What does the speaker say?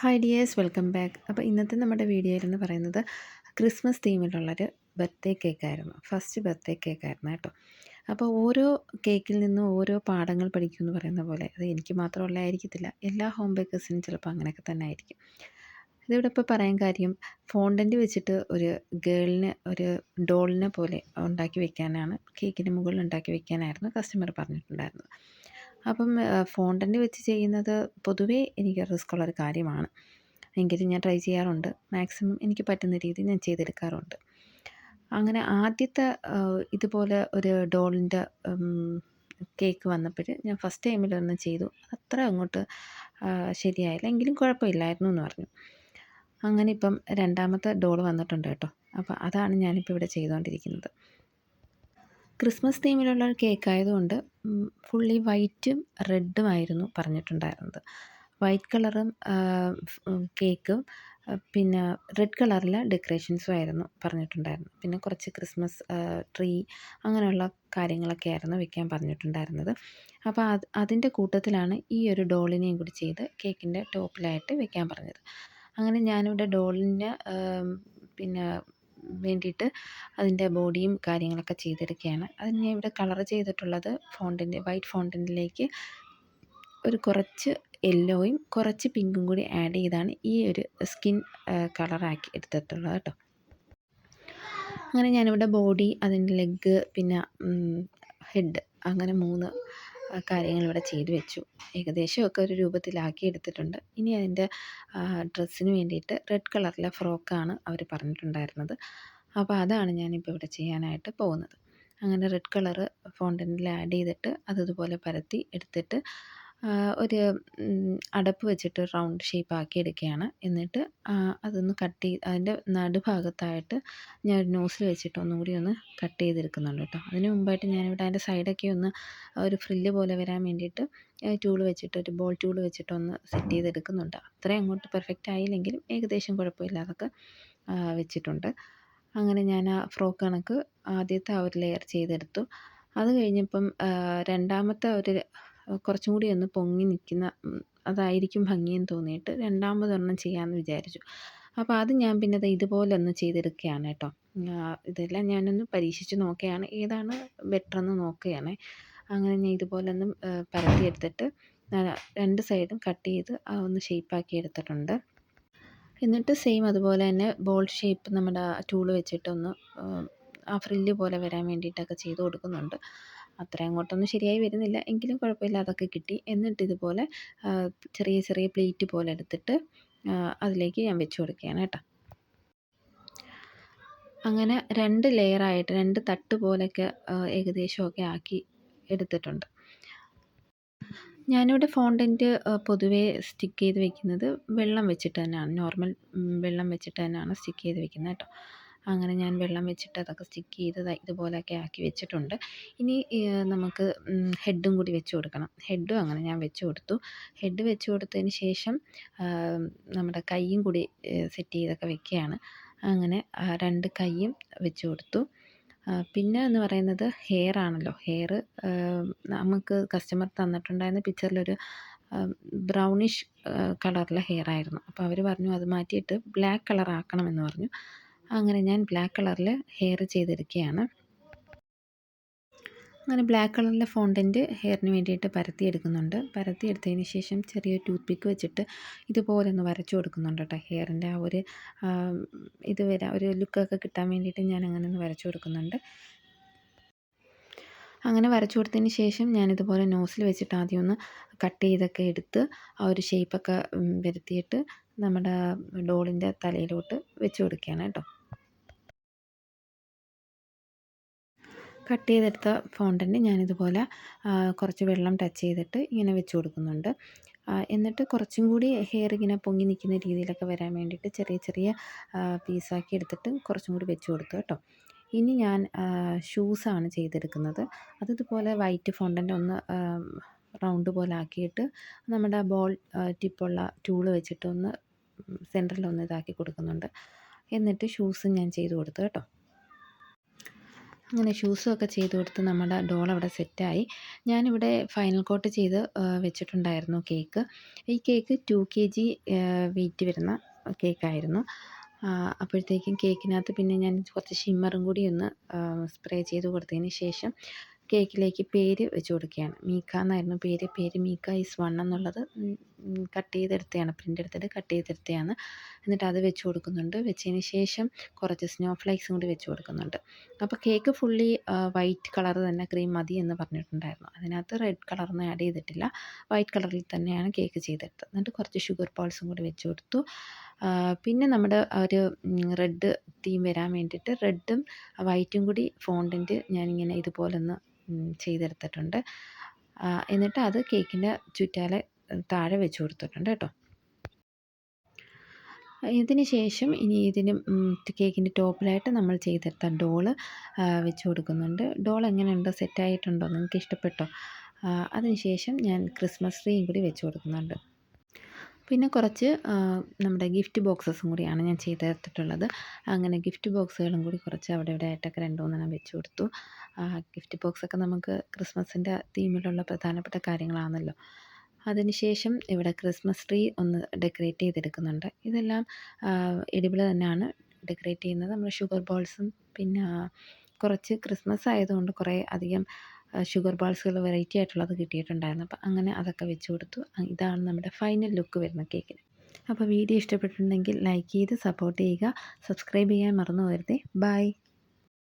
Hi dears welcome back അപ്പോൾ ഇന്നത്തെ നമ്മുടെ വീഡിയോയിൽ എന്ന് പറയുന്നത് ക്രിസ്മസ് തീമിലുള്ളൊരു ബർത്ത്ഡേ കേക്കായിരുന്നു ഫസ്റ്റ് ബർത്ത്ഡേ കേക്കായിരുന്നു കേട്ടോ. അപ്പോൾ ഓരോ കേക്കിൽ നിന്നും ഓരോ പാഠങ്ങൾ പഠിക്കും എന്ന് പറയുന്ന പോലെ അത് എനിക്ക് മാത്രമല്ല ആയിരിക്കത്തില്ല. എല്ലാ ഹോം ബേക്കേഴ്സിനും ചിലപ്പോൾ അങ്ങനെയൊക്കെ തന്നെ ആയിരിക്കും. ഇതിവിടെ ഇപ്പോൾ പറയാൻ കാര്യം ഫോണ്ടന്റ് വെച്ചിട്ട് ഒരു ഗേളിന് ഒരു ഡോളിനെ പോലെ ഉണ്ടാക്കി വെക്കാനാണ് കേക്കിന് മുകളിൽ ഉണ്ടാക്കി വെക്കാനായിരുന്നു കസ്റ്റമർ പറഞ്ഞിട്ടുണ്ടായിരുന്നത്. അപ്പം ഫോണ്ടന്റ് വെച്ച് ചെയ്യുന്നത് പൊതുവേ എനിക്ക് റിസ്ക് ഉള്ളൊരു കാര്യമാണ്. എങ്കിലും ഞാൻ ട്രൈ ചെയ്യാറുണ്ട്. മാക്സിമം എനിക്ക് പറ്റുന്ന രീതി ഞാൻ ചെയ്തെടുക്കാറുണ്ട്. അങ്ങനെ ആദ്യത്തെ ഇതുപോലെ ഒരു ഡോളിന്റെ കേക്ക് വന്നപ്പോൾ ഞാൻ ഫസ്റ്റ് ടൈമിലൊന്ന് ചെയ്തു. അത്ര അങ്ങോട്ട് ശരിയായില്ല. എങ്കിലും കുഴപ്പമില്ലായിരുന്നു എന്ന് പറഞ്ഞു. അങ്ങനെ ഇപ്പം രണ്ടാമത്തെ ഡോൾ വന്നിട്ടുണ്ട് കേട്ടോ. അപ്പോൾ അതാണ് ഞാനിപ്പോൾ ഇവിടെ ചെയ്തുകൊണ്ടിരിക്കുന്നത്. ക്രിസ്മസ് തീമിലുള്ള ഒരു കേക്ക് ആയതുകൊണ്ട് ഫുള്ളി വൈറ്റും റെഡും ആയിരുന്നു പറഞ്ഞിട്ടുണ്ടായിരുന്നത്. വൈറ്റ് കളറും കേക്കും പിന്നെ റെഡ് കളറിലെ ഡെക്കറേഷൻസും ആയിരുന്നു പറഞ്ഞിട്ടുണ്ടായിരുന്നു പിന്നെ കുറച്ച് ക്രിസ്മസ് ട്രീ അങ്ങനെയുള്ള കാര്യങ്ങളൊക്കെ ആയിരുന്നു വെക്കാൻ പറഞ്ഞിട്ടുണ്ടായിരുന്നത്. അപ്പോൾ അത് അതിന്റെ കൂട്ടത്തിലാണ് ഈ ഒരു ഡോളിനെയും കൂടി ചെയ്ത് കേക്കിന്റെ ടോപ്പിലായിട്ട് വെക്കാൻ പറഞ്ഞത്. അങ്ങനെ ഞാനിവിടെ ഡോളിന് പിന്നെ വേണ്ടിയിട്ട് അതിന്റെ ബോഡിയും കാര്യങ്ങളൊക്കെ ചെയ്തെടുക്കുകയാണ്. അതിന് ഞാൻ ഇവിടെ കളർ ചെയ്തിട്ടുള്ളത് ഫോണ്ടിന്റെ വൈറ്റ് ഫോണ്ടിലേക്ക് ഒരു കുറച്ച് യെല്ലോയും കുറച്ച് പിങ്കും കൂടി ആഡ് ചെയ്താണ് ഈ ഒരു സ്കിൻ കളറാക്കി എടുത്തിട്ടുള്ളത് കേട്ടോ. അങ്ങനെ ഞാനിവിടെ ബോഡി അതിന്റെ ലെഗ് പിന്നെ ഹെഡ് അങ്ങനെ മൂന്ന് കാര്യങ്ങൾ ഇവിടെ ചെയ്തു വെച്ചു. ഏകദേശമൊക്കെ ഒരു രൂപത്തിലാക്കി എടുത്തിട്ടുണ്ട്. ഇനി അതിന്റെ ഡ്രസ്സിന് വേണ്ടിയിട്ട് റെഡ് കളറിലെ ഫ്രോക്കാണ് അവർ പറഞ്ഞിട്ടുണ്ടായിരുന്നത്. അപ്പോൾ അതാണ് ഞാനിപ്പോൾ ഇവിടെ ചെയ്യാനായിട്ട് പോകുന്നത്. അങ്ങനെ റെഡ് കളറ് ഫോണ്ടനിൽ ആഡ് ചെയ്തിട്ട് അത് പരത്തി എടുത്തിട്ട് ഒരു അടപ്പ് വെച്ചിട്ട് റൗണ്ട് ഷേപ്പ് ആക്കി എടുക്കുകയാണ്. എന്നിട്ട് അതൊന്ന് കട്ട് ചെയ്ത് അതിന്റെ നടുഭാഗത്തായിട്ട് ഞാൻ ഒരു നോസിൽ വെച്ചിട്ട് ഒന്നുകൂടി ഒന്ന് കട്ട് ചെയ്തെടുക്കുന്നുണ്ട് കേട്ടോ. അതിന് മുമ്പായിട്ട് ഞാനിവിടെ അതിന്റെ സൈഡൊക്കെ ഒന്ന് ഒരു ഫ്രില്ല് പോലെ വരാൻ വേണ്ടിയിട്ട് ടൂൾ വെച്ചിട്ട് ഒരു ബോൾ ടൂൾ വെച്ചിട്ട് ഒന്ന് സെറ്റ് ചെയ്തെടുക്കുന്നുണ്ട്. അത്രയും അങ്ങോട്ട് പെർഫെക്റ്റ് ആയില്ലെങ്കിലും ഏകദേശം കുഴപ്പമില്ലാതൊക്കെ വെച്ചിട്ടുണ്ട്. അങ്ങനെ ഞാൻ ആ ഫ്രോക്ക് കണക്ക് ആദ്യത്തെ ആ ഒരു ലെയർ ചെയ്തെടുത്തു. അത് കഴിഞ്ഞപ്പം രണ്ടാമത്തെ ഒരു കുറച്ചും കൂടി ഒന്ന് പൊങ്ങി നിൽക്കുന്ന അതായിരിക്കും ഭംഗിയെന്ന് തോന്നിയിട്ട് രണ്ടാമതൊരെണ്ണം ചെയ്യാമെന്ന് വിചാരിച്ചു. അപ്പോൾ അത് ഞാൻ പിന്നെ അത് ഇതുപോലെ ഒന്ന് ചെയ്തെടുക്കുകയാണ് കേട്ടോ. ഇതെല്ലാം ഞാനൊന്ന് പരീക്ഷിച്ച് നോക്കുകയാണ്. ഏതാണ് ബെറ്റർ എന്ന് നോക്കുകയാണ്. അങ്ങനെ ഞാൻ ഇതുപോലെ ഒന്ന് പരത്തിയെടുത്തിട്ട് രണ്ട് സൈഡും കട്ട് ചെയ്ത് ഒന്ന് ഷേപ്പാക്കി എടുത്തിട്ടുണ്ട്. എന്നിട്ട് സെയിം അതുപോലെ തന്നെ ബോൾ ഷേപ്പ് നമ്മുടെ ടൂൾ വെച്ചിട്ടൊന്ന് ആ ഫ്രില്ല് പോലെ വരാൻ വേണ്ടിയിട്ടൊക്കെ ചെയ്ത് കൊടുക്കുന്നുണ്ട്. അത്ര അങ്ങോട്ടൊന്നും ശരിയായി വരുന്നില്ല. എങ്കിലും കുഴപ്പമില്ല അതൊക്കെ കിട്ടി. എന്നിട്ട് ഇതുപോലെ ചെറിയ ചെറിയ പ്ലേറ്റ് പോലെ എടുത്തിട്ട് അതിലേക്ക് ഞാൻ വെച്ച് കൊടുക്കുകയാണ് കേട്ടോ. അങ്ങനെ രണ്ട് ലെയറായിട്ട് രണ്ട് തട്ട് പോലെയൊക്കെ ഏകദേശമൊക്കെ ആക്കി എടുത്തിട്ടുണ്ട്. ഞാനിവിടെ ഫോണ്ടന്റ് പൊതുവേ സ്റ്റിക്ക് ചെയ്ത് വെക്കുന്നത് വെള്ളം വെച്ചിട്ട് തന്നെയാണ്. നോർമൽ വെള്ളം വെച്ചിട്ട് തന്നെയാണ് സ്റ്റിക്ക് ചെയ്ത് വെക്കുന്നത് കേട്ടോ. അങ്ങനെ ഞാൻ വെള്ളം വെച്ചിട്ട് അതൊക്കെ സ്റ്റിക്ക് ചെയ്ത് ഇതുപോലെയൊക്കെ ആക്കി വെച്ചിട്ടുണ്ട്. ഇനി നമുക്ക് ഹെഡും കൂടി വെച്ച് കൊടുക്കണം. ഹെഡും അങ്ങനെ ഞാൻ വെച്ച് കൊടുത്തു. ഹെഡ് വെച്ച് കൊടുത്തതിന് ശേഷം നമ്മുടെ കൈയും കൂടി സെറ്റ് ചെയ്തൊക്കെ വെക്കുകയാണ്. അങ്ങനെ രണ്ട് കൈയും വെച്ച് കൊടുത്തു. പിന്നെ എന്ന് പറയുന്നത് ഹെയർ ആണല്ലോ. ഹെയർ നമുക്ക് കസ്റ്റമർ തന്നിട്ടുണ്ടായിരുന്ന പിക്ചറിലൊരു ബ്രൗണിഷ് കളറിലെ ഹെയർ ആയിരുന്നു. അപ്പോൾ അവർ പറഞ്ഞു അത് മാറ്റിയിട്ട് ബ്ലാക്ക് കളർ ആക്കണമെന്ന് പറഞ്ഞു. അങ്ങനെ ഞാൻ ബ്ലാക്ക് കളറിൽ ഹെയർ ചെയ്തെടുക്കുകയാണ് അങ്ങനെ ബ്ലാക്ക് കളറിലെ ഫോണ്ടന്റ് ഹെയറിന് വേണ്ടിയിട്ട് പരത്തിയെടുക്കുന്നുണ്ട്. പരത്തിയെടുത്തതിന് ശേഷം ചെറിയ ടൂത്ത് പിക്ക് വെച്ചിട്ട് ഇതുപോലെ ഒന്ന് വരച്ചു കൊടുക്കുന്നുണ്ട് കേട്ടോ ഹെയറിന്റെ ആ ഒരു ഇത് വരാ ഒരു ലുക്കൊക്കെ കിട്ടാൻ വേണ്ടിയിട്ട് ഞാൻ അങ്ങനെ ഒന്ന് വരച്ചു കൊടുക്കുന്നുണ്ട്. അങ്ങനെ വരച്ചു കൊടുത്തതിന് ശേഷം ഞാനിതുപോലെ നോസിൽ വെച്ചിട്ട് ആദ്യം ഒന്ന് കട്ട് ചെയ്തൊക്കെ എടുത്ത് ആ ഒരു ഷേപ്പൊക്കെ വരുത്തിയിട്ട് നമ്മുടെ ഡോളിന്റെ തലയിലോട്ട് വെച്ച് കൊടുക്കുകയാണ് കേട്ടോ. കട്ട് ചെയ്തെടുത്ത ഫോണ്ടന്റ് ഞാനിതുപോലെ കുറച്ച് വെള്ളം ടച്ച് ചെയ്തിട്ട് ഇങ്ങനെ വെച്ച് കൊടുക്കുന്നുണ്ട്. എന്നിട്ട് കുറച്ചും കൂടി ഹെയർ ഇങ്ങനെ പൊങ്ങി നിൽക്കുന്ന രീതിയിലൊക്കെ വരാൻ വേണ്ടിയിട്ട് ചെറിയ ചെറിയ പീസാക്കി എടുത്തിട്ട് കുറച്ചും കൂടി വെച്ച് കൊടുത്തു കേട്ടോ. ഇനി ഞാൻ ഷൂസാണ് ചെയ്തെടുക്കുന്നത്. അതിതുപോലെ വൈറ്റ് ഫോണ്ടന്റ് ഒന്ന് റൗണ്ട് പോലെ ആക്കിയിട്ട് നമ്മുടെ ബോൾ ടിപ്പുള്ള ടൂൾ വെച്ചിട്ട് ഒന്ന് സെന്ററിലൊന്ന് ഇതാക്കി കൊടുക്കുന്നുണ്ട്. എന്നിട്ട് ഷൂസ് ഞാൻ ചെയ്ത് കൊടുത്തു കേട്ടോ. അങ്ങനെ ഷൂസും ഒക്കെ ചെയ്ത് കൊടുത്ത് നമ്മുടെ ഡോൾ അവിടെ സെറ്റായി ഞാനിവിടെ ഫൈനൽ കോട്ട് ചെയ്ത് വെച്ചിട്ടുണ്ടായിരുന്നു കേക്ക് ഈ cake two K G weight വരുന്ന കേക്കായിരുന്നു അപ്പോഴത്തേക്കും കേക്കിനകത്ത് പിന്നെ ഞാൻ കുറച്ച് ഷിമ്മറും കൂടി ഒന്ന് സ്പ്രേ ചെയ്ത് കൊടുത്തതിന് ശേഷം കേക്കിലേക്ക് പേര് വെച്ച് കൊടുക്കുകയാണ്. മീക്ക എന്നായിരുന്നു പേര്. പേര് മീക്ക ഈസ് വൺ എന്നുള്ളത് കട്ട് ചെയ്തെടുത്തതാണ് പ്രിന്റ് എടുത്തിട്ട് കട്ട് ചെയ്തെടുത്തതാണ് എന്നിട്ട് അത് വെച്ച് കൊടുക്കുന്നുണ്ട്. വെച്ചതിന് ശേഷം കുറച്ച് സ്നോ ഫ്ലേക്സും കൂടി വെച്ച് കൊടുക്കുന്നുണ്ട്. അപ്പോൾ കേക്ക് ഫുള്ളി വൈറ്റ് കളർ തന്നെ ക്രീം മതി എന്ന് പറഞ്ഞിട്ടുണ്ടായിരുന്നു. അതിനകത്ത് റെഡ് കളറൊന്നും ആഡ് ചെയ്തിട്ടില്ല. വൈറ്റ് കളറിൽ തന്നെയാണ് കേക്ക് ചെയ്തെടുത്തത്. എന്നിട്ട് കുറച്ച് ഷുഗർ പോൾസും കൂടി വെച്ച് കൊടുത്തു. പിന്നെ നമ്മുടെ ഒരു റെഡ് തീം വരാൻ വേണ്ടിയിട്ട് റെഡും വൈറ്റും കൂടി ഫോണ്ടിന്റെ ഞാനിങ്ങനെ ഇതുപോലൊന്ന് ചെയ്തെടുത്തിട്ടുണ്ട്. എന്നിട്ട് അത് കേക്കിന്റെ ചുറ്റാലെ താഴെ വെച്ച് കൊടുത്തിട്ടുണ്ട് കേട്ടോ. ഇതിന് ശേഷം ഇനി ഇതിന് കേക്കിന്റെ ടോപ്പിലായിട്ട് നമ്മൾ ചെയ്തെടുത്ത ഡോൾ വെച്ച് കൊടുക്കുന്നുണ്ട്. ഡോൾ എങ്ങനെയുണ്ട്? സെറ്റായിട്ടുണ്ടോ? നിങ്ങൾക്ക് ഇഷ്ടപ്പെട്ടോ? അതിനുശേഷം ഞാൻ ക്രിസ്മസ് ട്രീയും കൂടി വെച്ച് കൊടുക്കുന്നുണ്ട്. പിന്നെ കുറച്ച് നമ്മുടെ ഗിഫ്റ്റ് ബോക്സസും കൂടിയാണ് ഞാൻ ചെയ്തെടുത്തിട്ടുള്ളത്. അങ്ങനെ ഗിഫ്റ്റ് ബോക്സുകളും കൂടി കുറച്ച് അവിടെ ഇവിടെ ആയിട്ടൊക്കെ രണ്ട് മൂന്നെണ്ണം വെച്ച് കൊടുത്തു. ഗിഫ്റ്റ് ബോക്സൊക്കെ നമുക്ക് ക്രിസ്മസിന്റെ തീമിലുള്ള പ്രധാനപ്പെട്ട കാര്യങ്ങളാണല്ലോ. അതിനുശേഷം ഇവിടെ ക്രിസ്മസ് ട്രീ ഒന്ന് ഡെക്കറേറ്റ് ചെയ്തെടുക്കുന്നുണ്ട്. ഇതെല്ലാം എഡിബിൾ തന്നെയാണ് ഡെക്കറേറ്റ് ചെയ്യുന്നത്. നമ്മൾ ഷുഗർ ബോൾസും പിന്നെ കുറച്ച് ക്രിസ്മസ് ആയതുകൊണ്ട് കുറേ അധികം ഷുഗർ ബാൾസുകൾ വെറൈറ്റി ആയിട്ടുള്ളത് കിട്ടിയിട്ടുണ്ടായിരുന്നു. അപ്പോൾ അങ്ങനെ അതൊക്കെ വെച്ച് കൊടുത്തു. ഇതാണ് നമ്മുടെ ഫൈനൽ ലുക്ക് വരുന്ന കേക്കിന് അപ്പോൾ വീഡിയോ ഇഷ്ടപ്പെട്ടിട്ടുണ്ടെങ്കിൽ ലൈക്ക് ചെയ്ത് സപ്പോർട്ട് ചെയ്യുക. സബ്സ്ക്രൈബ് ചെയ്യാൻ മറന്നു പോകരുതേ. ബൈ